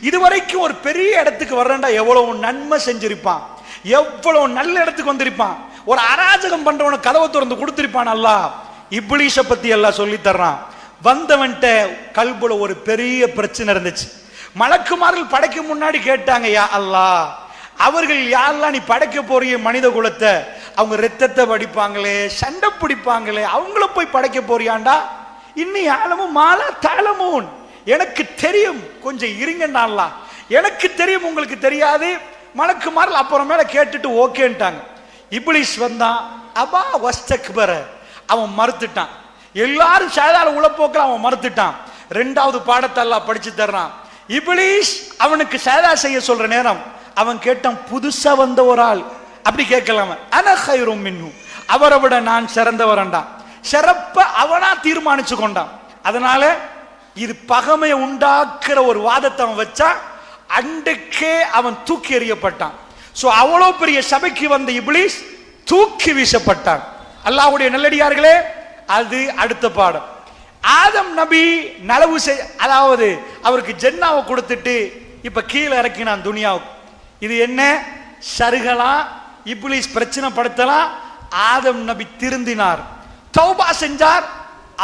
இதுவரைக்கும் ஒரு பெரிய இடத்துக்கு வர்றண்டா எவ்வளவு நன்மை செஞ்சிருப்பான். எவ்வளவு நல்ல இடத்துக்கு வந்திருப்பான். ஒரு அராஜகம் பண்றவன கதவை திறந்து கொடுத்திருப்பான் அல்லாஹ் இப்ளீஷ பத்தி எல்லாம் சொல்லி தர்றான். வந்தவன்ட்ட கல்புல ஒரு பெரிய பிரச்சனை இருந்துச்சு. மலக்குமார்கள் படைக்க முன்னாடி கேட்டாங்க யா அல்லாஹ் அவர்கள் யாரெல்லாம் நீ படைக்க போறிய மனித குலத்தை? அவங்க ரத்தத்தை வடிப்பாங்களே சண்டை பிடிப்பாங்களே அவங்கள போய் படைக்க போறியாண்டா? இன்னும் ஆழமும் மாலா தாளமும். எனக்கு தெரியும் கொஞ்சம் இருங்கன்னான்லா. எனக்கு தெரியும் உங்களுக்கு தெரியாது. மலக்கு மாறல் அப்புறமேல கேட்டுட்டு ஓகேன்ட்டாங்க. இப்ளிஷ் வந்தான் அபா வஸ்தக்பர. அவன் மறுத்துட்டான். எல்லாரும் சாதாரண உழப்போக்கில் அவன் மறுத்துட்டான். ரெண்டாவது பாடத்தை எல்லாம் படிச்சு தர்றான். இப்ளிஷ் அவனுக்கு சேதா செய்ய சொல்ற நேரம். அவன் கேட்டான் புதுசா வந்த ஒரு ஆள். அப்படி கேட்கலாம. அனஹைரும் மின்னு அவரை விட நான் சிறந்தவரண்டான் சிறப்ப அவனா தீர்மானிச்சு கொண்டான் அதனால இது பகமையை உண்டாக்குற ஒரு வாதத்தை அவன் வச்சா அன்றைக்கே அவன் தூக்கி எறியப்பட்டான். ஸோ அவ்வளோ பெரிய சபைக்கு வந்த இப்ளீஸ் தூக்கி வீசப்பட்டான். அல்லாஹ்வுடைய நல்லடியார்களே அது அடுத்த பாடம். ஆதம் நபி நலவு செய் அதாவது அவருக்கு ஜென்னாவை கொடுத்துட்டு இப்போ கீழே இறக்கினான் துனியாவுக்கு. இது என்ன? சருகலாம் இப்ளீஸ் பிரச்சனை படுத்தலாம் ஆதம் நபி திருந்தினார். தௌபா செஞ்சார்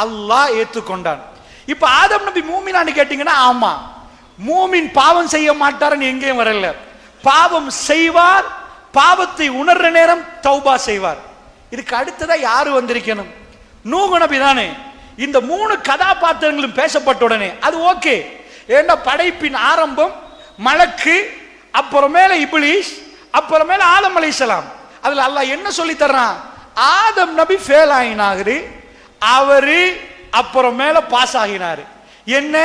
அல்லாஹ் ஏற்றுக்கொண்டான் இப்ப ஆதம் நபி மூமினான்னு கேட்டீங்கன்னா ஆமா. மூமின் பாவம் செய்ய மாட்டாருன்னு எங்கேயும் வரல. பாவம் செய்வார் பாவத்தை உணர்ற நேரம் தௌபா செய்வார். இதுக்கு அடுத்ததா யாரு வந்திருக்கணும்? நூகு நபி தானே இந்த மூணு கதாபாத்திரங்களும் பேசப்பட்ட உடனே அது ஓகே. ஏன்னா படைப்பின் ஆரம்பம் மலக்கு அப்புறமேல இபிலிஷ் அப்புறமேல ஆலம் அலிசலாம் அதுல அல்லாஹ் என்ன சொல்லி தர்றான்? ஆதம் நபி ஃபெயில் ஆகினாரு அவரு அப்புறமேல பாஸ் ஆகினாரு. என்ன?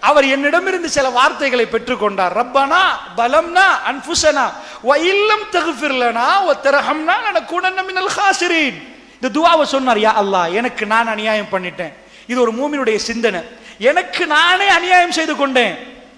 அவர் என்னிடமிருந்து சில வார்த்தைகளை பெற்றுக்கொண்டார். ரப்பனா பலம்னா அன்புசனா வ தகுப்பிரலனா தகுஃபிர்லனா திரகம்னா தரஹம்னா லனகுனன்ன மினல் ஹாசிரீன். இந்த துவாவை சொன்னார் யா அல்லாஹ் எனக்கு நான் அநியாயம் பண்ணிட்டேன். இது ஒரு மூமினுடைய சிந்தனை. எனக்கு நானே அநியாயம் செய்து கொண்டேன்.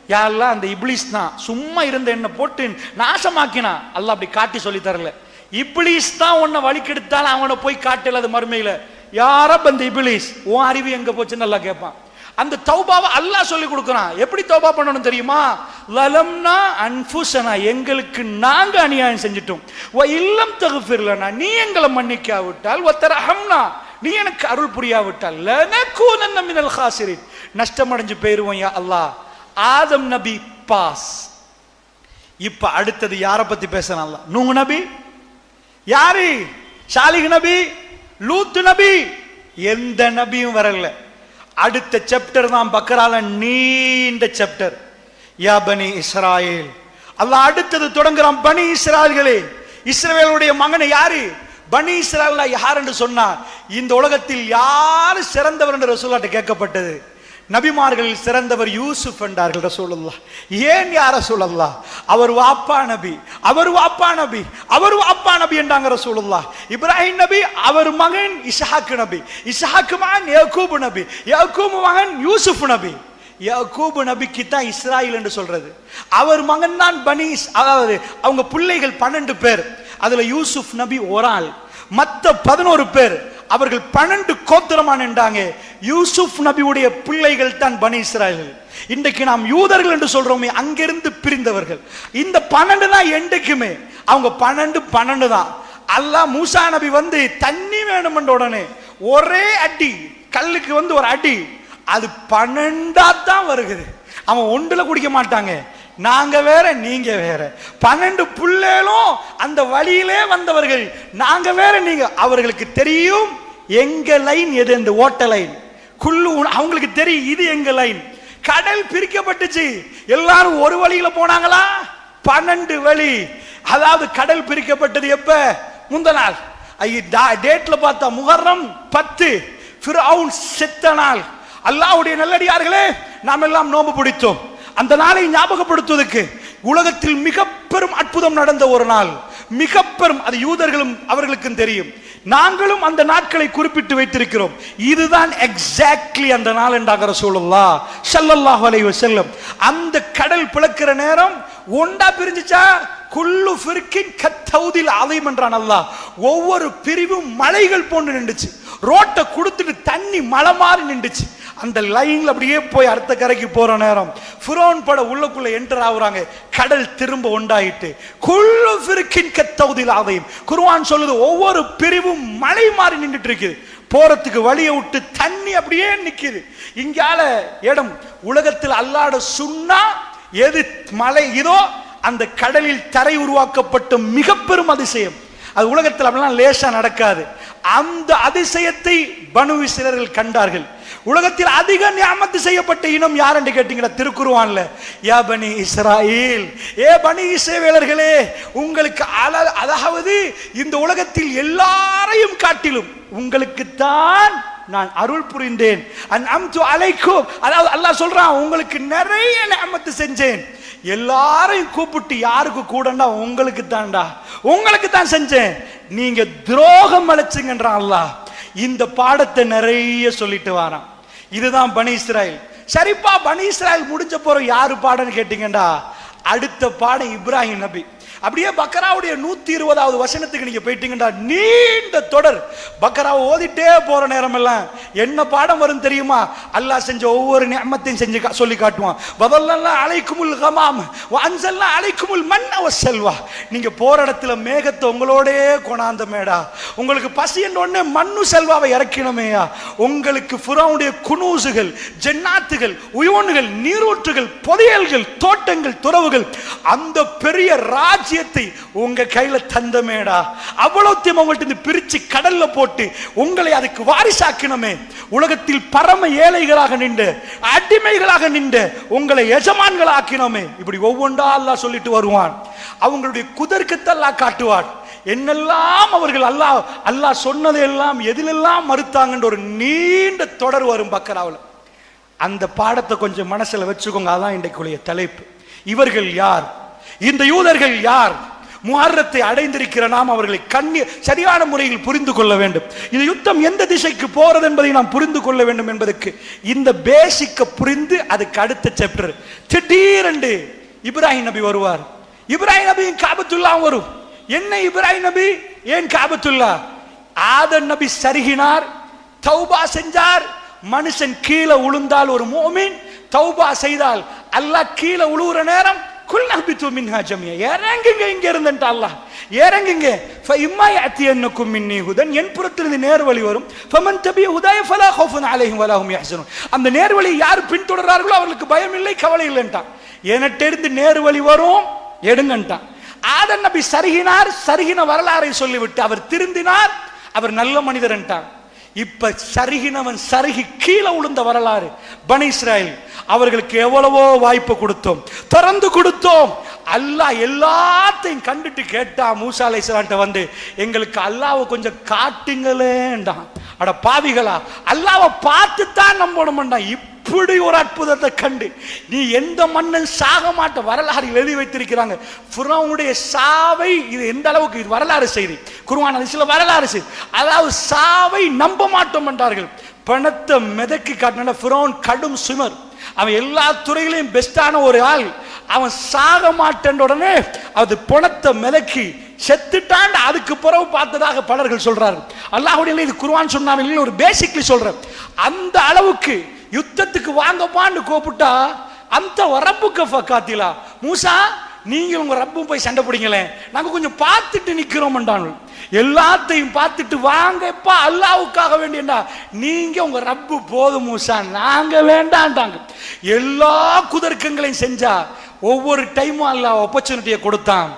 யா அல்லாஹ் அந்த இப்ளீஸ் தான். சும்மா இருந்த என்ன போட்டு நாசமாக்கினா. அல்லாஹ் அப்படி காட்டி சொல்லி தரல. இப்ளீஸ் தான் உன்னை வழிக்கெடுத்தாலும் அவனை போய் காட்டல அது மறுமையில. யாரப் அந்த இபிலிஸ். உன் அறிவு எங்க போச்சுன்னு நல்லா கேட்பான் அந்த தௌபாவை அல்லாஹ் சொல்லி கொடுக்குறான். எப்படி தௌபா பண்ணணும் தெரியுமா? லலம்னா அன்புசனா எங்களுக்கு நாங்க அநியாயம் செஞ்சிட்டோம். ஓ இல்லம் தகுஃபிர்லனா நீ எங்களை மன்னிக்காவிட்டால் ஒத்தரஹம்னா நீ எனக்கு அருள் புரியாவிட்டால் லனகூனன்ன மினல் ஹாசிரின். நஷ்டம் அடைஞ்சு போயிருவோம் யா அல்லாஹ். ஆதம் நபி பாஸ். இப்ப அடுத்தது யாரை பத்தி பேசலாம் நூங்கு நபி? யாரு? ஷாலிக் நபி? லூத்து நபி. எந்த நபியும் வரல. அடுத்த சாப்டர் தான் பக்கரால நீண்ட சாப்டர் யா பனி இஸ்ராயேல். அல்லாஹ் அடுத்தது தொடங்குறான் பனி இஸ்ராயல்களே. இஸ்ரேலுடைய மகனை யாரு? பனி இஸ்ராயல் யார் என்று சொன்னார். இந்த உலகத்தில் யார் சிறந்தவர் என்று ரசூலாட்ட கேட்கப்பட்டது. நபிமார்களில் சிறந்தவர் யூசுப் என்றார்கள் ரசூலுல்லாஹ். ஏன் யார ரசூலுல்லாஹ்? அவர் வாப்பா நபி அவர் வாப்பா நபி அவர் வாப்பா நபி என்றாங்க ரசூலுல்லாஹ். இப்ராஹிம் நபி அவர் மகன் இஷாக்கு நபி இஸ்ஹாக் மகன் யாக்கூப் நபி யாக்கூப் மகன் யூசுப் நபி. யாக்கூப் நபிக்கு தான் இஸ்ராயில் என்று சொல்றது. அவர் மகன் தான் பனீஸ் அதாவது அவங்க பிள்ளைகள் பன்னெண்டு பேர். அதுல யூசுப் நபி ஒரு ஆள் மற்ற பதினோரு பேர். அவர்கள் பன்னெண்டு கோத்திரமா நின்றாங்க யூசுப் நபியுடைய பிள்ளைகள் தான் பனி இஸ்ராயல்கள். இன்றைக்கு நாம் யூதர்கள் என்று சொல்றோமே அங்கிருந்து பிரிந்தவர்கள். இந்த பன்னெண்டு தான் என்றைக்குமே? அவங்க பன்னெண்டு பன்னெண்டு தான். அல்லாஹ் மூசா நபி வந்து தண்ணி வேணும் என்ற உடனே ஒரே அடி கல்லுக்கு வந்து ஒரு அடி அது பன்னெண்டா தான் வருகுது அவன் ஒன்றுல குடிக்க மாட்டாங்க. நாங்க வேற நீங்க வேற. பன்னெண்டு பிள்ளைகளும் அந்த வழியிலே வந்தவர்கள் நாங்க வேற நீங்க. அவர்களுக்கு தெரியும் எங்க லைன் எது இந்த ஓட்ட லைன் குள்ளு அவங்களுக்கு தெரியும் இது எங்க லைன் கடல் பிரிக்கப்பட்டுச்சு. எல்லாரும் ஒரு வழியில போனாங்களா? பன்னெண்டு வழி. அதாவது கடல் பிரிக்கப்பட்டது எப்ப? முந்த நாள். டா- டேட்ல பார்த்தா முகர்றம் பத்து. செத்த நாள். அல்லாவுடைய நல்லடியார்களே நாம் எல்லாம் நோம்பு பிடித்தோம். அந்த நாளை ஞாபகப்படுத்துவதற்கு உலகத்தில் மிக பெரும் அற்புதம் நடந்த ஒரு நாள். மிக பெரும் அது யூதர்களும் அவர்களுக்கும் தெரியும். நாங்களும் அந்த நாட்களை குறிப்பிட்டு வைத்திருக்கிறோம். இதுதான் எக்ஸாக்ட்லி அந்த நாள் என்றாக சூழல்லா செல்லல்லாஹ் அலைஹி செல்லும் அந்த கடல் பிளக்கிற நேரம் ஒண்டா பிரிஞ்சுச்சா குள்ளு ஃபிர்கின் கத்தௌதில் அதைம் என்றான் அல்லாஹ். ஒவ்வொரு பிரிவும் மலைகள் போன்று நின்றுச்சு. ரோட்டை கொடுத்துட்டு தண்ணி மலை மாறி நின்றுச்சு. அந்த லைன்ல அப்படியே போய் அடுத்த கரைக்கு போற நேரம். ஃபிரோன் பட உள்ளக்குள்ள என்டர் ஆகுறாங்க. கடல் திரும்ப உண்டாயிட்டு. குள்ளு ஃபிருக்கின் கத்தவுதில் ஆதையும் குருவான் சொல்லுது ஒவ்வொரு பிரிவும் மலை மாறி நின்றுட்டு இருக்குது. போறதுக்கு வழியை விட்டு தண்ணி அப்படியே நிக்குது. இங்கால இடம் உலகத்தில் அல்லாட சுண்ணா எது மலை இதோ அந்த கடலில் தரை உருவாக்கப்பட்ட மிக பெரும் அதிசயம். அது உலகத்தில் அப்படிலாம் லேசா நடக்காது. அந்த அதிசயத்தை பனு சிலர்கள் கண்டார்கள். உலகத்தில் அதிக நியாமத்து செய்யப்பட்ட இனம் யார் என்று கேட்டீங்களா? திருக்குருவான்ல ஏ பனி இஸ்ராயில். ஏ பனி இசைவேலர்களே உங்களுக்கு அல அதாவது இந்த உலகத்தில் எல்லாரையும் காட்டிலும் உங்களுக்குத்தான் நான் அருள் புரிந்தேன். அலைக்கும். அதாவது அல்லாஹ் சொல்றான் உங்களுக்கு நிறைய நேமத்து செஞ்சேன். எல்லாரையும் கூப்பிட்டு யாருக்கு கூடண்டா? உங்களுக்கு தான்டா உங்களுக்கு தான் செஞ்சேன். நீங்க துரோகம் அழைச்சிங்கன்றான் அல்லாஹ். இந்த பாடத்தை நிறைய சொல்லிட்டு வரான். இதுதான் பனி இஸ்ராயல். சரிப்பா பனி இஸ்ராயல் முடிஞ்ச போற யாரு பாடன்னு கேட்டீங்கடா அடுத்த பாடம் இப்ராஹிம் நபி. அப்படியே பக்கராவுடைய நூத்தி இருபதாவது வசனத்துக்கு நீங்க போயிட்டீங்கடா நீண்ட தொடர். பக்கராவை ஓதிட்டே போற நேரம் எல்லாம் என்ன பாடம் வரும் தெரியுமா? அல்லாஹ் செஞ்ச ஒவ்வொரு நியமத்தையும் செஞ்சு கா- சொல்லி காட்டுவான். பதல்லாம் அழைக்குமுல் கமாம். அழைக்குமுல் அலைக்குமுல் மன்ன செல்வா. நீங்க போற இடத்துல மேகத்தை உங்களோடே கொண்டாந்த மேடா உங்களுக்கு பசி என்ற மண்ணு செல்வாவை இறக்கினமேயா? உங்களுக்கு புறாவுடைய குனூசுகள் ஜென்னாத்துகள் உயோன்கள் நீரூற்றுகள் புதையல்கள் தோட்டங்கள் துறவுகள் அந்த பெரிய ராஜ்யத்தை உங்க கையில தந்தமேடா. அவ்வளோத்தையும் அவங்கள்ட்ட இருந்து பிரிச்சு கடல்ல போட்டு உங்களை அதுக்கு வாரிசாக்கினமே. உலகத்தில் பரம ஏழைகளாக நின்று அடிமைகளாக நின்று உங்களை எஜமான்களாக்கினோமே. இப்படி ஒவ்வொன்றா சொல்லிட்டு வருவான். அவங்களுடைய குதர்க்கத்தை காட்டுவான். என்னெல்லாம் அவர்கள் அல்லாஹ் அல்லாஹ் சொன்னதெல்லாம் எதிலெல்லாம் மறுத்தாங்கன்ற ஒரு நீண்ட தொடர் வரும் பக்கராவில். அந்த பாடத்தை கொஞ்சம் மனசுல வச்சுக்கோங்க அதான் இன்றைக்குரிய தலைப்பு. இவர்கள் யார்? இந்த யூதர்கள் யார்? முகாரத்தை அடைந்திருக்கிற நாம் அவர்களை கண்ணி சரியான முறையில் புரிந்து கொள்ள வேண்டும். இந்த யுத்தம் எந்த திசைக்கு போறது என்பதை நாம் புரிந்து கொள்ள வேண்டும் என்பதற்கு இந்த பேசிக்க புரிந்து அதுக்கு அடுத்த சாப்டர் திடீரென்று இப்ராஹிம் நபி வருவார். இப்ராஹிம் நபியும் காபத்துல்லாம் வரும். என்ன இப்ராஹிம் நபி? ஏன் காபத்துல்லா? ஆதன் நபி சருகினார் தௌபா செஞ்சார். மனுஷன் கீழே உளுந்தால் ஒரு மோமின் தௌபா செய்தால் அல்லாஹ் கீழே உழுவுற நேரம் குல் நபித்து மின்ஹா ஜமியா. இறங்குங்க இங்க இருந்துட்டு அல்லாஹ். இறங்குங்க. ஃப இம்மா யஅத்தியன்னக்கும் மின்னி ஹுதன். என் புறத்திலிருந்து நேர்வழி வரும். ஃபமன் தபி ஹுதாய ஃபலா ஹௌஃபுன் அலைஹிம் வலா ஹும் யஹ்சனுன். அந்த நேர்வழி யார் பின்தொடர்றார்களோ அவர்களுக்கு பயம் இல்லை கவலை இல்லைன்ட்டான். எனட்டிருந்து நேர்வழி வரும் எடுங்கன்ட்டான். ஆதன் நபி சருகினார் சருகின வரலாறை சொல்லிவிட்டு அவர் திருந்தினார் அவர் நல்ல மனிதர்ன்ட்டான் இப்ப சருகினவன் சருகி கீழே விழுந்த வரலாறு. பனி இஸ்ராயல் அவர்களுக்கு எவ்வளவோ வாய்ப்பு கொடுத்தோம். திறந்து கொடுத்தோம். அல்லாஹ் எல்லாத்தையும் கண்டுட்டு கேட்டா மூசா அலைஹிஸ்ஸலாம்ட்ட வந்து எங்களுக்கு அல்லாவை கொஞ்சம் காட்டுங்களேன்டான். அட பாவிகளா அல்லாவை பார்த்து தான் நம்பணும்டா இப்படி ஒரு அற்புதத்தை கண்டு நீ எந்த மன்னன் சாக மாட்ட வரலாறு எழுதி வைத்திருக்கிறாங்க? புறவுடைய சாவை இது எந்த அளவுக்கு இது வரலாறு செய்தி? குருவான சில வரலாறு செய்தி. அதாவது சாவை நம்ப மாட்டோம் என்றார்கள். பணத்தை மிதக்கி காட்டின புரோன் கடும் சுமர். அவன் எல்லா துறையிலையும் பெஸ்டான ஒரு ஆள். அவன் சாக மாட்டேன் உடனே அது பணத்தை மிதக்கி செத்துட்டான். அதுக்கு பிறகு பார்த்ததாக பலர்கள் சொல்றாரு அல்லாஹுடைய இது குருவான் சொன்னாங்க ஒரு பேசிக்லி சொல்றேன் அந்த அளவுக்கு யுத்தத்துக்கு வாங்கப்பான்னு கூப்பிட்டா அந்த ரப்புக்கு ஃபக்காத்திலா மூசா நீங்கள் உங்கள் ரப்பும் போய் சண்டை பிடிங்களேன். நாங்கள் கொஞ்சம் பார்த்துட்டு நிக்கிறோம்ன்றாங்க எல்லாத்தையும் பார்த்துட்டு வாங்கப்பா அல்லாவுக்காக வேண்டியண்டா. நீங்கள் உங்கள் ரப்பு போதும் மூசா. நாங்கள் வேண்டாண்டாங்க எல்லா குதர்க்கங்களையும் செஞ்சா ஒவ்வொரு டைமும் அல்லாஹ் ஆப்பர்ச்சுனிட்டியை கொடுத்தான்.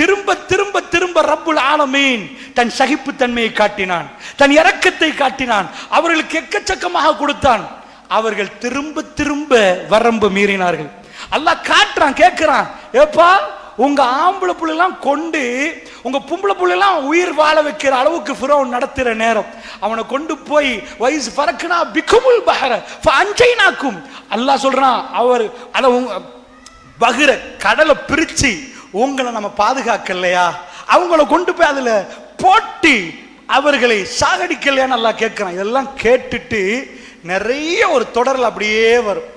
திரும்ப திரும்ப திரும்ப ரப்புல் ஆலமீன் தன் சகிப்புத்தன்மையை காட்டினான். தன் இறக்கத்தை காட்டினான். அவர்களுக்கு எக்கச்சக்கமாக கொடுத்தான். அவர்கள் திரும்ப திரும்ப வரம்பு மீறினார்கள். அல்லாஹ் காட்டுறான் கேட்கிறான் ஏப்பா உங்க ஆம்பளை புள்ளெல்லாம் கொண்டு உங்க பொம்பளை புள்ளெல்லாம் உயிர் வாழ வைக்கிற அளவுக்கு ஃபிரோன் நடத்துற நேரம். அவனை கொண்டு போய் வயசு பறக்குனா பிக்குமுல் பஹர அஞ்சைனாக்கும் அல்லாஹ் சொல்றான் அவர் அதை உங்க பகிர கடலை பிரிச்சு உங்களை நம்ம பாதுகாக்கலையா? அவங்கள கொண்டு போய் அதுல போட்டி அவர்களை சாகடிக்கலையா நல்லா கேட்கிறான் இதெல்லாம் கேட்டுட்டு நிறைய ஒரு தொடரில் அப்படியே வரும்.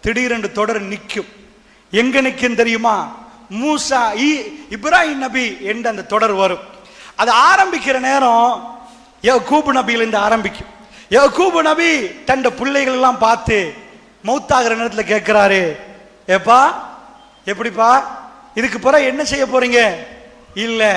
திடீரென்று தொடர் நிற்கும். எங்க நிற்கும் தெரியுமா? மூசா இ- இப்ராஹிம் நபி என்று அந்த தொடர் வரும். அது ஆரம்பிக்கிற நேரம் யகூபு நபியிலிருந்து ஆரம்பிக்கும். யகூபு நபி தண்ட பிள்ளைகள் எல்லாம் பார்த்து மௌத்தாகிற நேரத்தில் கேட்குறாரு ஏப்பா எப்படிப்பா? இதுக்கு பிறகு என்ன செய்ய போறீங்க? இல்லை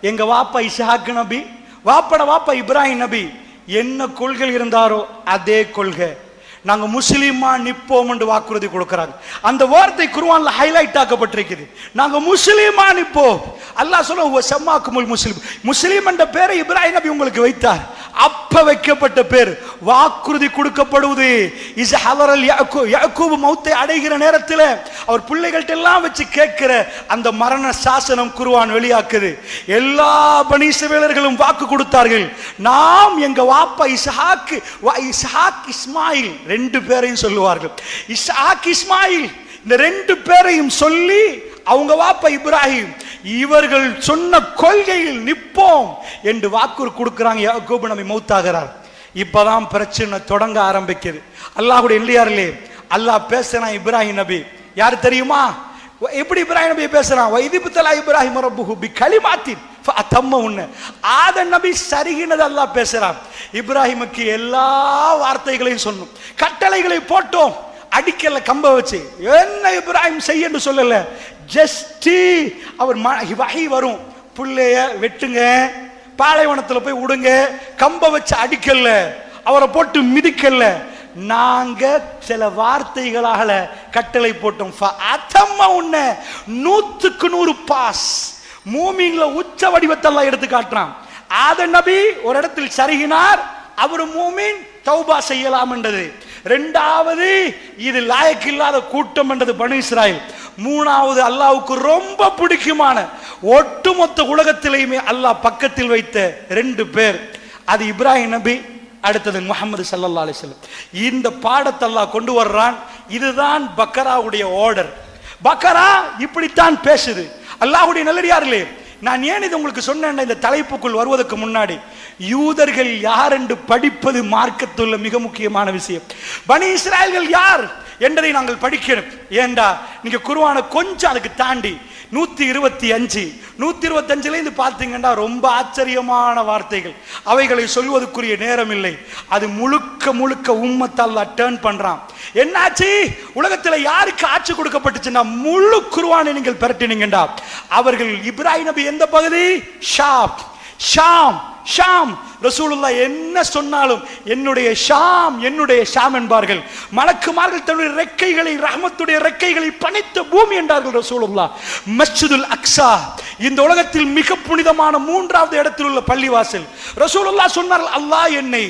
எங்க வாப்பா இஷாக்கு நபி வாப்பட வாப்பா இப்ராஹிம் நபி என்ன கொள்கை இருந்தாரோ அதே கொள்கை. நாங்க முஸ்லீமா நிப்போம் என்று வாக்குறுதி கொடுக்கிறாங்க. அந்த வார்த்தை குருவான்ல ஹைலைட் ஆக்கப்பட்டிருக்குது. நாங்க முஸ்லீமா நிப்போம். அல்லாஹ் சொல்ல "ஹுவ சம்மாக்குமுல் முஸ்லிம். முஸ்லீம் என்ற பேரை இப்ராஹிம் நபி உங்களுக்கு வைத்தார். அப்ப வைக்கப்பட்ட பேர். வாக்குறுதி கொடுக்கப்படுவது இஸ் ஹலரல் யாக்கூபு மௌத்தை அடைகிற நேரத்தில் அவர் பிள்ளைகள்ட்ட எல்லாம் வச்சு கேட்கிற அந்த மரண சாசனம் குருவான் வெளியாக்குது. எல்லா பனீசவேலர்களும் வாக்கு கொடுத்தார்கள். நாம் எங்க வாப்பா இஸ்ஹாக்கு வா- இஸ்ஹாக் இஸ்மாயில் ரெண்டு பேரையும் சொல்லுவார்கள். இஸ்ஹாக் இஸ்மாயில் இந்த ரெண்டு பேரையும் சொல்லி அவங்க வாப்பா இப்ராஹிம் இவர்கள் சொன்ன கொள்கையில் நிப்போம் என்று வாக்கு கொடுக்கிறாங்க யாக்கோபு நம்பி மௌத்தாகிறார். இப்பதான் பிரச்சனை தொடங்க ஆரம்பிக்குது. அல்லாஹுடைய இல்லையாருலே அல்லாஹ் பேசுனா இப்ராஹிம் நபி. யார் தெரியுமா? எப்படி இப்ராஹிம் நபி பேசுறான்? வைதிபுத்தலா இப்ராஹிம் ரப்புஹு பி கலிமாத்தின் தம்ம உன்ன. ஆத நபி சரிகினது அல்லாஹ் பேசுறான். இப்ராஹிமுக்கு எல்லா வார்த்தைகளையும் சொன்னோம். கட்டளைகளை போட்டோம். அடிக்கல கம்ப வச்சு என்ன இப்ராஹிம் செய்யன்னு சொல்லல? ஜஸ்டி. அவர் வகை வரும். பிள்ளைய வெட்டுங்க. பாலைவனத்தில் போய் விடுங்க கம்ப வச்சு அடிக்கல அவரை போட்டு மிதிக்கல நாங்க சில வார்த்தைகளால கட்டளை போட்டோம். ஃப- உன்ன நூத்துக்கு நூறு பாஸ். மூமிங்ல உச்ச வடிவத்தெல்லாம் எடுத்து காட்டுறான். ஆத நபி ஒரு இடத்தில் சருகினார். அவர் மூமின் தௌபா செய்யலாம் என்றது. ரெண்டாவது இது லாயக்கில்லாத கூட்டம் என்றது பனு இஸ்ராயல். மூணாவது அல்லாவுக்கு ரொம்ப பிடிக்குமான ஒட்டுமொத்த உலகத்திலேயுமே அல்லாஹ் பக்கத்தில் வைத்த ரெண்டு பேர். அது இப்ராஹிம் நபி அடுத்தது முகமது சல்லா அலிஸ்லம் இந்த பாடத்தை அல்லாஹ் கொண்டு வர்றான். இதுதான் பக்கராவுடைய ஆர்டர் பக்கரா இப்படித்தான் பேசுது. அல்லாஹுடைய நல்லடியார்களே நான் ஏன் இது உங்களுக்கு சொன்னேன் இந்த தலைப்புக்குள் வருவதற்கு முன்னாடி யூதர்கள் யார் என்று படிப்பது மார்க்கத்துள்ள மிக முக்கியமான விஷயம். பனி இஸ்ராயல்கள் யார் என்பதை நாங்கள் படிக்கணும் ஏண்டா? நீங்க குருவான கொஞ்சம் அதுக்கு தாண்டி நூத்தி இருபத்தி அஞ்சு நூத்தி இருபத்தி அஞ்சுல இருந்து பார்த்தீங்கன்னா ரொம்ப ஆச்சரியமான வார்த்தைகள். அவைகளை சொல்வதற்குரிய நேரம் இல்லை அது முழுக்க முழுக்க உம்மத்தல்லா டேர்ன் பண்றான். என்னாச்சு? உலகத்துல யாருக்கு ஆட்சி கொடுக்கப்பட்டுச்சுன்னா முழு குருவானை நீங்கள் பெரட்டினீங்கடா அவர்கள் இப்ராஹிம் நபி எந்த பகுதி? ஷாப். ஷாம் ஷாம். ரசூலுல்லா என்ன சொன்னாலும் என்னுடைய ஷாம் என்னுடைய ஷாம் என்பார்கள். மலக்குமார்கள் தன்னுடைய ரெக்கைகளை ரஹமத்துடைய ரெக்கைகளை பணித்த பூமி என்றார்கள் ரசூலுல்லா மஸ்ஜிதுல் அக்ஸா. இந்த உலகத்தில் மிக புனிதமான மூன்றாவது இடத்தில் உள்ள பள்ளிவாசல். ரசூலுல்லா சொன்னார்கள் அல்லாஹ் என்னை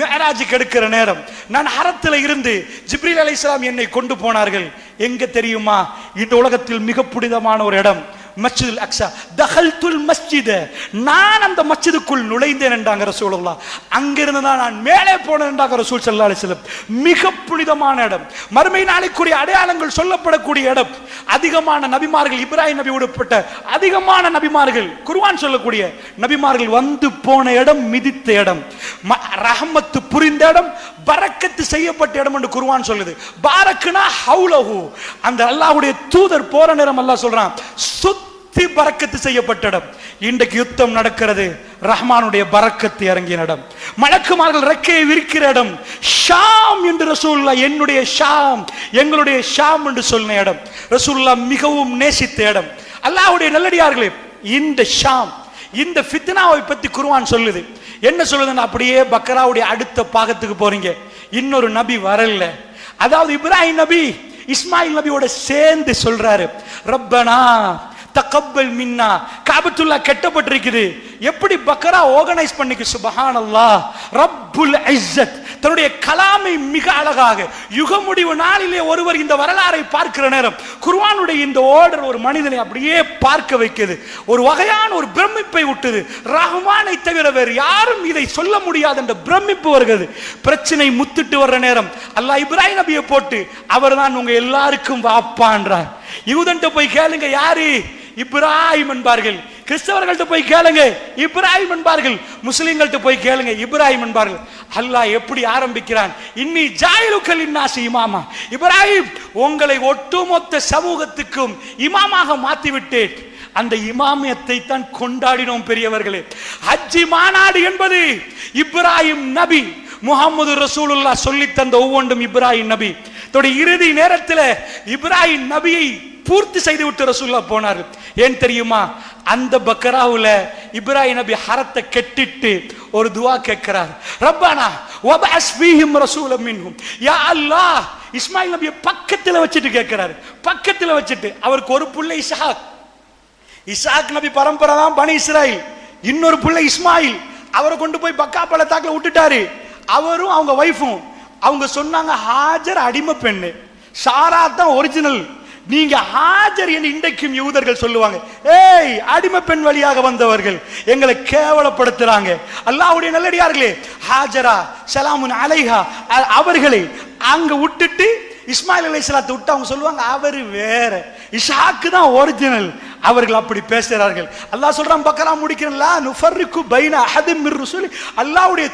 மேராஜுக்கு எடுக்கிற நேரம். நான் ஹரத்தில் இருந்து ஜிப்ரீல் அலி என்னை கொண்டு போனார்கள். எங்க தெரியுமா? இந்த உலகத்தில் மிக புனிதமான ஒரு இடம். மஸ்ஜிதுல் அக்ஸா. தஹல்துல் மஸ்ஜித. நான் அந்த மஸ்ஜிதுக்குள் நுழைந்தேன் என்றாங்க ரசூலுல்லா அங்கிருந்து தான் நான் மேலே போனேன் என்றாங்க ரசூல் சல்லா அலிஸ்லம் மிக புனிதமான இடம். மறுமை நாளைக்குரிய அடையாளங்கள் சொல்லப்படக்கூடிய இடம். அதிகமான நபிமார்கள் இப்ராஹிம் நபி விடப்பட்ட அதிகமான நபிமார்கள் குருவான் சொல்லக்கூடிய நபிமார்கள் வந்து போன இடம் மிதித்த இடம். ம- ரஹமத்து புரிந்த இடம் பறக்கத்து செய்யப்பட்ட இடம் என்று குருவான் சொல்லுது. பாரக்குனா ஹவுலஹு அந்த அல்லாஹ்வுடைய தூதர் போற நேரம் அல்லாஹ் சொல்றான் சுத்தி பறக்கத்து செய்யப்பட்ட இடம் இன்றைக்கு யுத்தம் நடக்கிறது. ரஹ்மானுடைய பறக்கத்து இறங்கிய இடம் மலக்குமார்கள் ரெக்கையை விரிக்கிற இடம் ஷாம் என்று ரசூல்லா என்னுடைய ஷாம் எங்களுடைய ஷாம் என்று சொன்ன இடம் ரசூல்லா மிகவும் நேசித்த இடம் அல்லாஹுடைய நல்லடியார்களே இந்த ஷாம் இந்த ஃபித்னாவை பத்தி குருவான் சொல்லுது. என்ன சொல்லுதுன்னு அப்படியே பக்கராவுடைய அடுத்த பாகத்துக்கு போறீங்க. இன்னொரு நபி வரல. அதாவது இப்ராஹிம் நபி இஸ்மாயில் நபியோட சேர்ந்து சொல்றாரு. ரப்பனா தகப்பல் மின்னா. காபத்துல்லா கெட்டப்பட்டிருக்குது. எப்படி பக்கரா ஆர்கனைஸ் பண்ணிக்கு? சுபஹானல்லாஹ். ரப்புல் இஸ்ஸத். தன்னுடைய கலாமை மிக அழகாக. யுக முடிவு நாளிலே ஒருவர் இந்த வரலாறை பார்க்கிற நேரம் குர்வானுடைய இந்த ஓர்டர் ஒரு மனிதனை அப்படியே பார்க்க வைக்கிறது ஒரு வகையான ஒரு பிரமிப்பை விட்டுது ரஹ்மானை தவிர வேறு யாரும் இதை சொல்ல முடியாது என்ற பிரமிப்பு வருகிறது. பிரச்சனை முத்துட்டு வர்ற நேரம். அல்லாஹ் இப்ராஹிம் நபியை போட்டு அவர் தான் உங்க எல்லாருக்கும் வாப்பான்றார். யூதன்ட்ட போய் கேளுங்க யாரு? இப்ராஹிம் என்பார்கள். கிறிஸ்தவர்கள்ட்ட போய் கேளுங்க இப்ராஹிம் என்பார்கள். முஸ்லிம்கள்ட்ட போய் கேளுங்க இப்ராஹிம் என்பார்கள். அல்லாஹ் எப்படி ஆரம்பிக்கிறான்? இன்னி ஜாயிலுக்கல் இன்னாசி இமாமா. இப்ராஹிம் உங்களை ஒட்டுமொத்த சமூகத்துக்கும் இமாமாக மாத்தி விட்டேன் அந்த இமாமியத்தை தான் கொண்டாடினோம் பெரியவர்களே. ஹஜ்ஜி மாநாடு என்பது இப்ராஹிம் நபி முகமது ரசூலுல்லா சொல்லி தந்த ஒவ்வொன்றும் இப்ராஹிம் நபி. தன்னுடைய இறுதி நேரத்தில் இப்ராஹிம் நபியை பூர்த்தி செய்து விட்டு ரசூல்லா போனார் ஏன் தெரியுமா? அந்த பக்கராவுல இப்ராஹிம் நபி ஹரத்தை கெட்டிட்டு ஒரு துவா கேட்கிறார். ரப்பானா வபஅஸ் ஃபீஹிம் ரசூலம் மின்ஹும். யா அல்லாஹ் இஸ்மாயில் நபியை பக்கத்தில் வச்சுட்டு கேட்கிறாரு. பக்கத்தில் வச்சுட்டு அவருக்கு ஒரு புள்ள இசாக். இசாக் நபி பரம்பரை தான் பனி இஸ்ராயில் இன்னொரு புள்ள இஸ்மாயில். அவரை கொண்டு போய் பக்கா பள்ளத்தாக்கில் விட்டுட்டாரு. அவரும் அவங்க ஒய்ஃபும் அவங்க சொன்னாங்க ஹாஜர் அடிமை பெண்ணு. சாரா தான் ஒரிஜினல் நீங்க ஹாஜர் என்று இன்றைக்கும் யூதர்கள் சொல்லுவாங்க. ஏய் அடிமை பெண் வழியாக வந்தவர்கள் எங்களை கேவலப்படுத்துறாங்க. அல்லாவுடைய நல்லடியார்களே ஹாஜரா சலாமுன் அலைஹா. அவர்களை அங்க விட்டுட்டு இஸ்மாயில் அலைஹிஸ்ஸலாத்தை விட்டு அவங்க சொல்லுவாங்க அவர் வேற. இஷாக்கு தான் ஒரிஜினல் அவர்கள் அப்படி பேசுகிறார்கள். அல்லாஹ் சொல்றான் பக்கரா முடிக்கிறேன்ல நுஃபர்ருக்கு பைன அஹதிம் மிர்ரு சொல்லி அல்லாஹ்வுடைய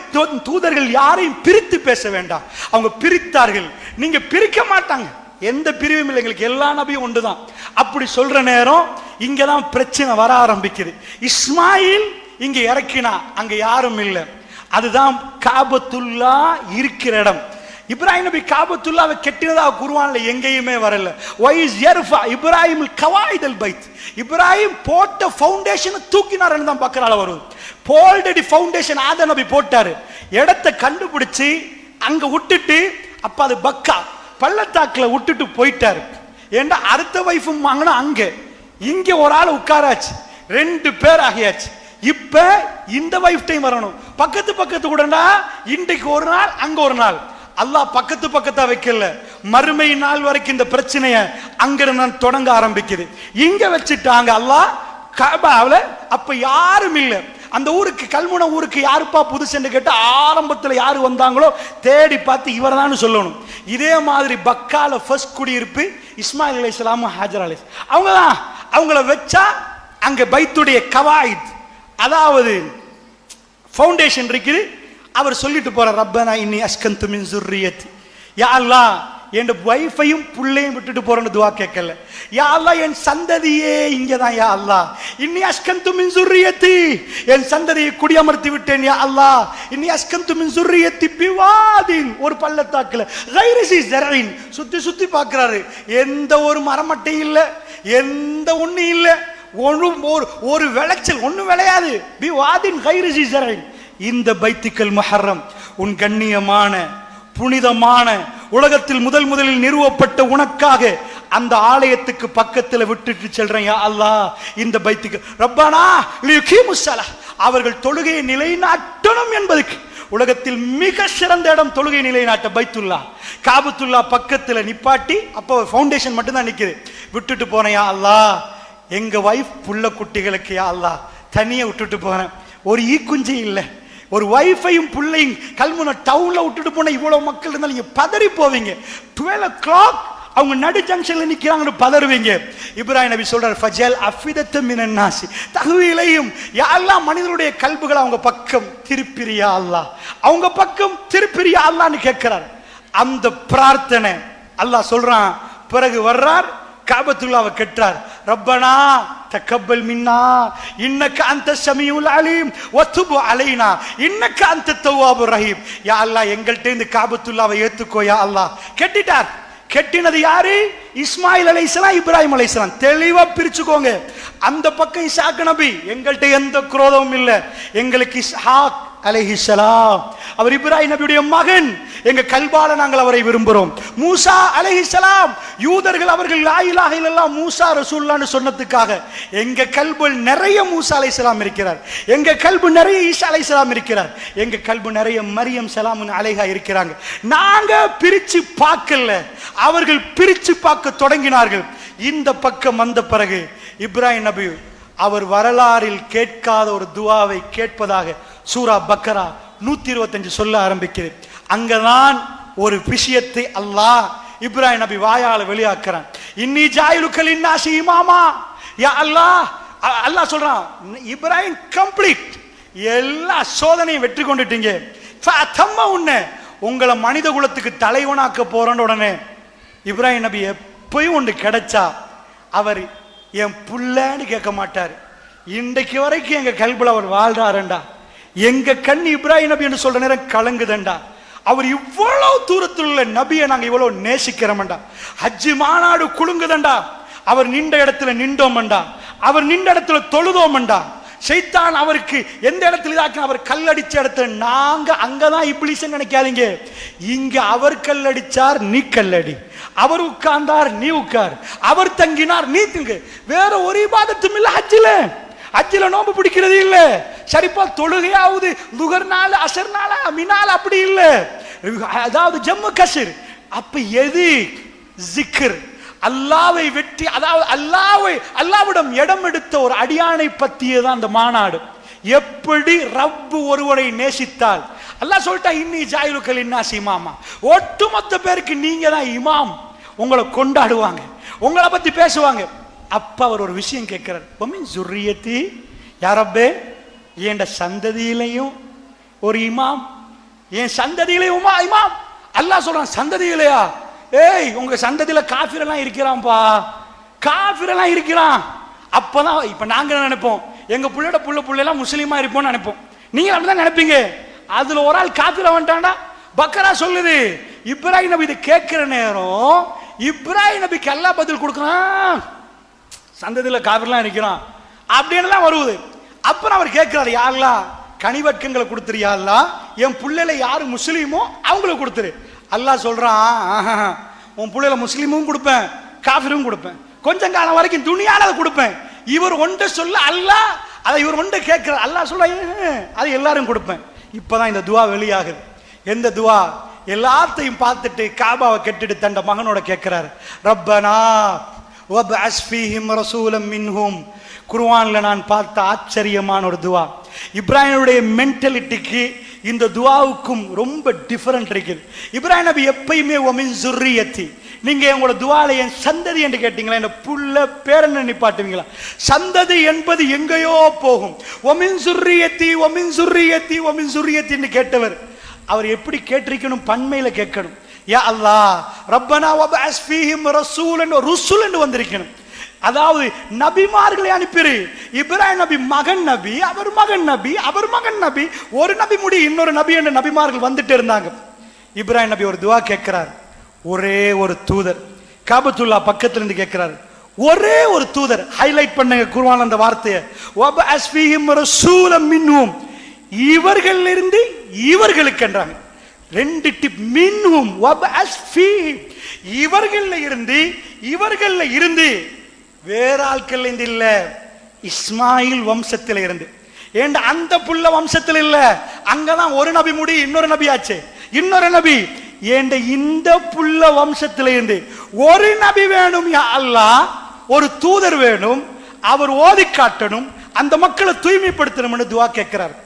தூதர்கள் யாரையும் பிரித்து பேச வேண்டாம். அவங்க பிரித்தார்கள். நீங்க பிரிக்க மாட்டாங்க. எந்த பிரிவும் இல்லை. எங்களுக்கு எல்லா நபியும் ஒன்றுதான் அப்படி சொல்ற நேரம் இங்கே தான் பிரச்சனை வர ஆரம்பிக்குது. இஸ்மாயில் இங்கே இறக்கினா அங்கே யாரும் இல்லை. அதுதான் காபத்துல்லா இருக்கிற இடம். இப்ராஹிம் நபி காபத்துல்லாவை கெட்டினதா குருவான்ல எங்கேயுமே வரல. வைஸ் எர்ஃபா இப்ராஹிம் கவாயிதல் பைத் இப்ராஹிம் போட்ட ஃபவுண்டேஷன் தூக்கினார்னு தான் பக்கரால வரும். போல்டடி ஃபவுண்டேஷன் ஆத நபி போட்டாரு. இடத்தை கண்டுபிடிச்சு அங்க விட்டுட்டு அப்ப அது பக்கா. பள்ளத்தாக்கில் விட்டுட்டு போயிட்டாரு. ஏண்டா அடுத்த வைஃபும் வாங்கினா அங்க? இங்க ஒரு ஆள் உட்காராச்சு. ரெண்டு பேர் ஆகியாச்சு. இப்ப இந்த வைஃப் டைம் வரணும். பக்கத்து பக்கத்து கூடண்டா இன்றைக்கு ஒரு நாள் அங்க ஒரு நாள். அல்லாஹ் பக்கத்து பக்கத்தா வைக்கல. மறுமை நாள் வரைக்கும் இந்த பிரச்சனைய அங்கிருந்து நான் தொடங்க ஆரம்பிக்குது. இங்க வச்சுட்டாங்க அல்லாஹ் கபாவில் அப்ப யாரும் இல்லை. அந்த ஊருக்கு கல்முனை ஊருக்கு யாருப்பா புதுசுன்னு கேட்டு ஆரம்பத்தில் யார் வந்தாங்களோ தேடி பார்த்து இவர் சொல்லணும். இதே மாதிரி பக்கால ஃபர்ஸ்ட் குடியிருப்பு இஸ்மாயில் அலைஹிஸ்ஸலாமும் ஹாஜர் அலி அவங்க தான் அவங்கள வச்சா அங்கே பைத்துடைய கவாயித் அதாவது ஃபவுண்டேஷன் இருக்குது. அவர் சொல்லிட்டு போற ரப்பனா இன்னி அஷ்கந்து மின் சுர்ரியத். யா அல்லா என் வைஃபையும் புள்ளையும் விட்டுட்டு போறேன்னு துவா கேட்கல. யா அல்லா என் சந்ததியே இங்கதான் யா அல்லா. இன்னி அஷ்கந்து மின் சுர்ரியத்தி. என் சந்ததியை குடியமர்த்தி விட்டேன் யா அல்லா. இன்னி அஷ்கந்து மின் சுர்ரியத்தி பிவாதின் ஒரு பள்ளத்தாக்கில். கைரிசி ஜெரரின் சுத்தி சுத்தி பார்க்குறாரு எந்த ஒரு மரமட்டையும் இல்லை எந்த ஒன்றும் இல்லை. ஒரு ஒரு- ஒரு விளைச்சல் ஒன்றும் விளையாது. பி வாதின் கைரிசி ஜரீன் இந்த பைத்திக்கல் மஹர்ரம். உன் கண்ணியமான புனிதமான உலகத்தில் முதல் முதலில் நிறுவப்பட்ட உனக்காக அந்த ஆலயத்துக்கு பக்கத்துல விட்டுட்டு செல்றேன் யா அல்லாஹ். இந்த பைத்துக்கு ரப்பானா லியுகீமுஸ்ஸலா அவர்கள் தொழுகையை நிலைநாட்டணும் என்பதுக்கு. உலகத்தில் மிக சிறந்த இடம் தொழுகை நிலைநாட்ட பைத்துல்லா. காபத்துல்லா பக்கத்துல நிப்பாட்டி அப்போ ஃபவுண்டேஷன் மட்டும்தான் நிற்குது விட்டுட்டு போனேன் யா அல்லாஹ். எங்க வைஃப் புள்ள குட்டிகளுக்கு யா அல்லா தனியா விட்டுட்டு போறேன். ஒரு ஈக்குஞ்சி இல்லை. ஒரு வைஃபையும் பிள்ளையும் கல்முனை டவுனில் விட்டுட்டு போனால் இவ்வளோ மக்கள் இருந்தால் நீங்கள் பதறி போவீங்க. டுவெல் ஓ கிளாக் அவங்க நடு ஜங்ஷன்ல நிக்கிறாங்கன்னு பதறுவீங்க. இப்ராஹிம் நபி சொல்றார் ஃபஜல் அஃபிதத்து மினன் நாசி. தகுவிலையும் யாரெல்லாம் மனிதனுடைய கல்புகளை அவங்க பக்கம் திருப்பிரியா அல்லாஹ். அவங்க பக்கம் திருப்பிரியா அல்லான்னு கேட்கிறார். அந்த பிரார்த்தனை அல்லாஹ் சொல்றான் பிறகு வர்றார் காபத்துள்ளாவை கெட்டார் ரப்பனா தக்கப்பல் மின்னா இன்னக்க அந்த சமியுல் அலீம் வத்துபு அலைனா இன்னக்க அந்த தவாபு ரஹீம் யா அல்லா எங்கள்கிட்ட இந்த காபத்துல்லாவை ஏத்துக்கோ யா அல்லாஹ். கெட்டிட்டார். கெட்டினது யாரு? இஸ்மாயில் அலைசலாம் இப்ராஹிம் அலைசலாம் தெளிவா பிரிச்சுக்கோங்க. அந்த பக்கம் இசாக் நபி. எங்கள்கிட்ட எந்த குரோதமும் இல்லை. எங்களுக்கு இஸ்ஹாக் அலைஹிசலாம் அவர் இப்ராஹிம் நபியுடைய மகன். எங்க கல்பால நாங்கள் அவரை விரும்புகிறோம் மூசா அலைஹிசலாம் யூதர்கள் அவர்கள் லா இலாஹ மூசா ரசூல்லான்னு சொன்னதுக்காக எங்க கல்பில் நிறைய மூசா அலைஹிசலாம் இருக்கிறார். எங்க கல்பு நிறைய ஈசா அலைஹிசலாம் இருக்கிறார். எங்க கல்பு நிறைய மரியம் சலாமுன் அலைஹா இருக்கிறாங்க. நாங்க பிரிச்சு பார்க்கல. அவர்கள் பிரிச்சு பார்க்க தொடங்கினார்கள். இந்த பக்கம் வந்த பிறகு இப்ராஹிம் நபி அவர் வரலாறில் கேட்காத ஒரு துவாவை கேட்பதாக சூரா பக்கரா நூத்தி இருபத்தஞ்சு சொல்ல ஆரம்பிக்குது. அங்கதான் ஒரு விஷயத்தை அல்லாஹ் இப்ராஹிம் நபி வாயால வெளியாக்குறான். இன்னி ஜாயிலுக்கள் இன்னாசி இமாமா. யா அல்லாஹ் அ- அல்லாஹ் சொல்றான் இப்ராஹிம் கம்ப்ளீட். எல்லா சோதனையும் வெற்றி கொண்டுட்டீங்க. தம்ம உன்ன. உங்களை மனித குலத்துக்கு தலைவனாக்க போறேன்னு உடனே. இப்ராஹிம் நபி எப்பயும் ஒன்று கிடைச்சா அவர் என் புள்ளன்னு கேட்க மாட்டார். இன்றைக்கு வரைக்கும் எங்கள் கல்புல அவர் வாழ்றாருண்டா எங்க கண் இப்ராஹிம் நபி என்று சொல்ற நேரம் கலங்குதண்டா. அவர் இவ்வளவு தூரத்தில் உள்ள நபியை நாங்க இவ்வளவு நேசிக்கிறோம்டா ஹஜ்ஜி மாநாடு குலுங்குதண்டா. அவர் நின்ற இடத்துல நின்றோம்டா அவர் நின்ற இடத்துல தொழுதோம்டா சைத்தான் அவருக்கு எந்த இடத்துல இதாக்க அவர் கல்லடிச்ச இடத்துல நாங்க அங்கதான் இப்படிசன் நினைக்காதீங்க. இங்க அவர் கல்லடிச்சார் நீ கல்லடி. அவர் உட்கார்ந்தார் நீ உட்கார். அவர் தங்கினார் நீ திங்கு. வேற ஒரு பாதத்தும் இல்ல ஹஜ்ஜில. ஹஜ்ஜில நோம்பு பிடிக்கிறது இல்ல. சரிப்பா தொழுகையாவது லுகர் நாள் அசர் நாளா மினால் அப்படி இல்ல. அதாவது ஜம்மு கசீர் அப்ப எது? ஜிக்கர் அல்லாவை வெற்றி அதாவது அல்லாவை அல்லாவிடம் இடம் எடுத்த ஒரு அடியானை பத்தியதான் அந்த மாநாடு. எப்படி ரப்பு ஒருவரை நேசித்தால்? அல்லாஹ் சொல்லிட்டா இன்னி ஜாயிலுக்கள் இன்னாசி இமாமா. ஒட்டுமொத்த பேருக்கு நீங்க தான் இமாம். உங்களை கொண்டாடுவாங்க. உங்களை பத்தி பேசுவாங்க. அப்ப அவர் ஒரு விஷயம் கேட்கிறார். பொம்மின் சுர்ரியத்தி யாரப்பே என் சந்ததியிலையும் ஒரு இமாம் என் சந்ததியிலையும் உமா இமாம்? அல்லாஹ் சொல்றான் சந்ததியிலையா? ஏய் உங்க சந்ததியில காஃபிரெல்லாம் இருக்கிறான்ப்பா. காஃபிரெல்லாம் இருக்கிறான். அப்பதான் இப்ப நாங்க என்ன நினைப்போம்? எங்க பிள்ளையோட புள்ள பிள்ளைலாம் எல்லாம் முஸ்லீமா இருப்போம்னு நினைப்போம். நீங்க அப்படிதான் நினைப்பீங்க. அதுல ஒரு ஆள் காஃபிர வந்துட்டான்டா. பக்கரா சொல்லுது இப்ராஹிம் நபி இதை கேட்கிற நேரம் இப்ராஹிம் நபிக்கு எல்லா பதில் கொடுக்குறான். சந்ததியில் காவிரிலாம் நிற்கிறான் அப்படின்லாம் வருவது. அப்புறம் அவர் கேட்கிறார் யாரெல்லாம் கனிவட்கங்களை கொடுத்துறியாள்லா என் பிள்ளைல யாரு முஸ்லீமோ அவங்களுக்கு கொடுத்துரு. அல்லாஹ் சொல்கிறான் ஆஹா, உன் பிள்ளையில முஸ்லீமும் கொடுப்பேன் காஃபிரும் கொடுப்பேன். கொஞ்சம் காலம் வரைக்கும் துணியால அதை கொடுப்பேன். இவர் ஒன்றை சொல்ல அல்லாஹ் அதை இவர் ஒன்றை கேட்கிறார். அல்லாஹ் சொல்ல அது எல்லாரும் கொடுப்பேன். இப்பதான் இந்த துவா வெளியாகுது. எந்த துவா? எல்லாத்தையும் பார்த்துட்டு காபாவை கெட்டுட்டு தண்ட மகனோட கேட்குறாரு. ரப்பனா ஃபீஹிம் ரசூலம் மின்ஹும். குர்வானில் நான் பார்த்த ஆச்சரியமான ஒரு துவா. இப்ராஹிமுடைய மென்டலிட்டிக்கு இந்த துவாவுக்கும் ரொம்ப டிஃபரெண்ட் இருக்குது. இப்ராஹிம் நபி எப்பயுமே ஒமின் சுர்ரியத்தி நீங்கள் உங்களோட துவால என் சந்ததி என்று கேட்டீங்களா? என்ன புள்ள பேரன் நிப்பாட்டுவீங்களா? சந்ததி என்பது எங்கேயோ போகும். ஒமின் சுர்ரியத்தி ஒமின் சுர்ரியத்தி ஒமின் சுர்ரியத்தின்னு கேட்டவர். அவர் எப்படி கேட்டிருக்கணும்? பன்மையில கேட்கணும். யா அல்லாஹ் ரப்பனா வபஅஸ் ஃபீஹிம் ரசூலன் ருசுலன் வந்திருக்கணும். அதாவது நபிமார்களை அனுப்பிரு. இப்ராஹிம் நபி மகன் நபி அவர் மகன் நபி அவர் மகன் நபி. ஒரு நபி முடி இன்னொரு நபி என்ற நபிமார்கள் வந்துட்டு இருந்தாங்க. இப்ராஹிம் நபி ஒரு துவா கேட்கிறார். ஒரே ஒரு தூதர். காபத்துல்லா பக்கத்துல இருந்து கேட்கிறார். ஒரே ஒரு தூதர். ஹைலைட் பண்ணுங்க குருவான் அந்த வார்த்தையை. இவர்கள் இருந்து ரசூலம் இவர்களுக்கு என்றாங்க ரெண்டு டிப் மின்வும் வபஅஸ் இவர்கள்ல இருந்து இவர்கள்ல இருந்து வேற ஆட்கள் இருந்து இல்ல. இஸ்மாயில் வம்சத்துல இருந்து. ஏண்ட அந்த புள்ள வம்சத்தில் இல்ல? அங்கதான் ஒரு நபி முடி இன்னொரு நபி ஆச்சு. இன்னொரு நபி. ஏண்ட இந்த புள்ள வம்சத்துல இருந்து ஒரு நபி வேணும் அல்லாஹ். ஒரு தூதர் வேணும். அவர் ஓதி காட்டணும். அந்த மக்களை தூய்மைப்படுத்தணும்னு துவா கேட்கிறார்.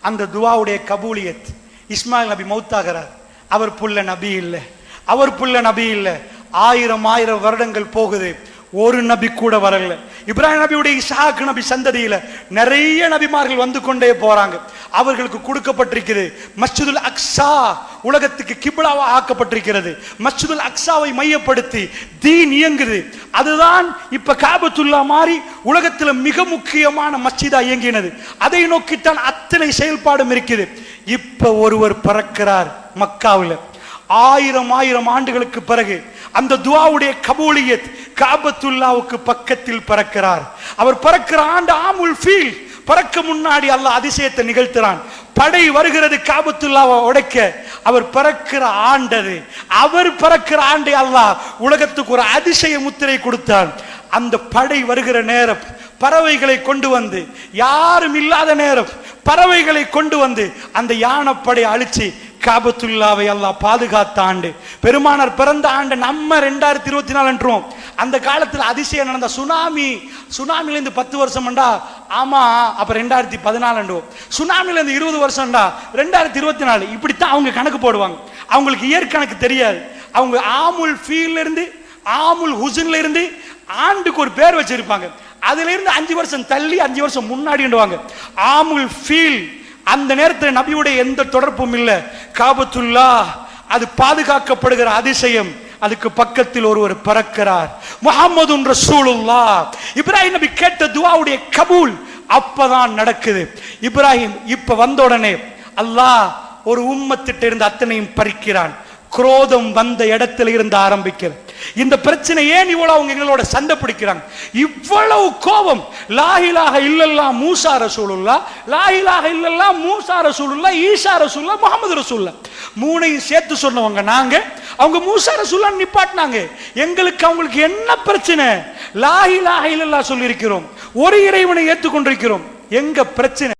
அந்த துவாவுடைய கபூலியத். இஸ்மாயில் நபி மௌத்தாகிறார். அவர் புள்ள நபி இல்லை. அவர் புள்ள நபி இல்லை. ஆயிரம் ஆயிரம் வருடங்கள் போகுது. ஒரு நபி கூட வரல. இப்ராஹிம் நபியுடைய இசாக் நபி சந்ததியில நிறைய நபிமார்கள் வந்து கொண்டே போறாங்க. அவர்களுக்கு கொடுக்கப்பட்டிருக்கிறது மஸ்ஜிதுல் அக்ஸா உலகத்துக்கு கிபிலாவா ஆக்கப்பட்டிருக்கிறது. மஸ்ஜிதுல் அக்ஸாவை மையப்படுத்தி தீன் இயங்குது. அதுதான் இப்ப காபத்துல்லா மாறி உலகத்துல மிக முக்கியமான மஸ்ஜிதா இயங்கினது. அதை நோக்கித்தான் அத்தனை செயல்பாடும் இருக்குது. இப்ப ஒருவர் பறக்கிறார் மக்காவில். ஆயிரம் ஆயிரம் ஆண்டுகளுக்கு பிறகு அந்த துவாவுடைய கபூலியத் காபத்துல்லாவுக்கு பக்கத்தில் பறக்கிறார். அவர் பறக்கிற ஆண்டு ஆமுல் ஃபீல் பறக்க முன்னாடி அல்லாஹ் அதிசயத்தை நிகழ்த்துறான். படை வருகிறது காபத்துல்லாவை உடைக்க. அவர் பறக்கிற ஆண்டது அவர் பறக்கிற ஆண்டை அல்லாஹ் உலகத்துக்கு ஒரு அதிசய முத்திரை கொடுத்தான். அந்த படை வருகிற நேரம் பறவைகளை கொண்டு வந்து யாரும் இல்லாத நேரம் பறவைகளை கொண்டு வந்து அந்த யானைப்படை அழிச்சு காபத்துல்லாவை அல்லாஹ் பாதுகாத்த ஆண்டு பெருமானார் பிறந்த ஆண்டு நம்ம ரெண்டாயிரத்தி இருபத்தி நாலுன்றோம் அந்த காலத்துல அதிசயம் நடந்த சுனாமி சுனாமில இருந்து பத்து வருஷம்டா. ஆமா அப்ப ரெண்டாயிரத்தி பதினாலுன்றோம் சுனாமில இருந்து இருபது வருஷம்டா. ரெண்டாயிரத்தி இருபத்தி நாலு இப்படித்தான் அவங்க கணக்கு போடுவாங்க. அவங்களுக்கு இயற்கணக்கு தெரியாது. அவங்க ஆமுல் ஃபீல்ல இருந்து ஆமுல் ஹுசன்ல இருந்து ஆண்டுக்கு ஒரு பேர் வச்சிருப்பாங்க. அதுல இருந்து அஞ்சு வருஷம் தள்ளி அஞ்சு வருஷம் முன்னாடிடுவாங்க ஆமுல் ஃபீல் அந்த நேரத்தில் நபியுடைய எந்த தொடர்பும் இல்லை. காபத்துல்லா அது பாதுகாக்கப்படுகிற அதிசயம். அதுக்கு பக்கத்தில் ஒருவர் பறக்கிறார். முகமது ரசூலுல்லா. இப்ராஹிம் நபி கேட்ட துவாவுடைய கபூல் அப்பதான் நடக்குது. இப்ராஹிம் இப்ப வந்த உடனே அல்லாஹ் ஒரு உம்மத்திட்ட இருந்து அத்தனையும் பறிக்கிறான். குரோதம் வந்த இடத்துல இருந்து ஆரம்பிக்கிறது இந்த பிரச்சனை ஏன் இவ்வளவு அவங்க எங்களோட சண்டை பிடிக்கிறாங்க? இவ்வளவு கோபம். லாஹிலாக இல்லல்லா மூசா ரசூலுல்லா லாஹிலாக இல்லல்லா மூசா ரசூலுல்லா ஈசா ரசூல்லா முகமது ரசூல்லா மூணையும் சேர்த்து சொன்னவங்க நாங்க. அவங்க மூசா ரசூல்லா நிப்பாட்டினாங்க. எங்களுக்கு அவங்களுக்கு என்ன பிரச்சனை? லாஹிலாக இல்லல்லா சொல்லியிருக்கிறோம். ஒரு இறைவனை ஏற்றுக்கொண்டிருக்கிறோம். எங்க பிரச்சனை?